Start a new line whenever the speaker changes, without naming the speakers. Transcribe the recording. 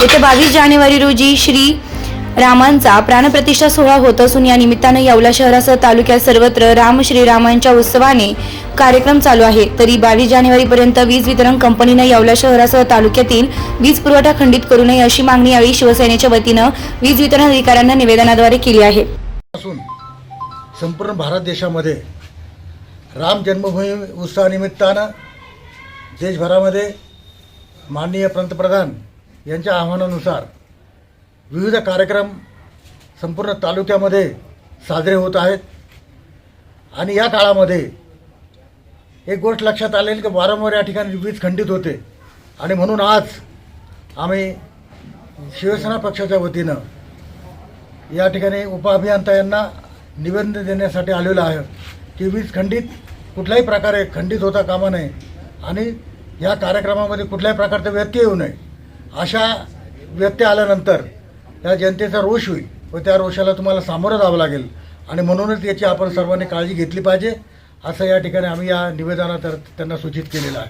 येत्या बावीस जानेवारी रोजी श्री रामांचा प्राणप्रतिष्ठा सोहळा होत असून या निमित्तानं येवला शहरासह तालुक्यात सर्वत्र राम श्रीरामांच्या उत्सवाने कार्यक्रम चालू आहे. तरी बावीस जानेवारीपर्यंत वीज वितरण कंपनीनं येवला शहरासह तालुक्यातील वीज पुरवठा खंडित करू नये अशी मागणी यावेळी शिवसेनेच्या वतीनं वीज वितरण अधिकाऱ्यांना निवेदनाद्वारे केली आहे.
असून संपूर्ण भारत देशामध्ये राम जन्मभूमी उत्सवानिमित्तानं देशभरामध्ये माननीय पंतप्रधान यांच्या आव्हानानुसार विविध कार्यक्रम संपूर्ण तालुक्यामध्ये साजरे होत आहेत. आणि या काळामध्ये एक गोष्ट लक्षात आलेली की वारंवार या ठिकाणी वीज खंडित होते. आणि म्हणून आज आम्ही शिवसेना पक्षाच्या वतीनं या ठिकाणी उपअभियंता यांना निवेदन देण्यासाठी आलेलो आहे की वीज खंडित कुठल्याही प्रकारे खंडित होता कामा नये. आणि या कार्यक्रमामध्ये कुठल्याही प्रकारचा व्यत्यय येऊ नये. अशा व्यत्यय आल्यानंतर या जनतेचा रोष होईल व त्या रोषाला तुम्हाला सामोरं जावं लागेल. आणि म्हणूनच याची आपण सर्वांनी काळजी घेतली पाहिजे. असं या ठिकाणी आम्ही या निवेदनात त्यांना सूचित केलेलं आहे.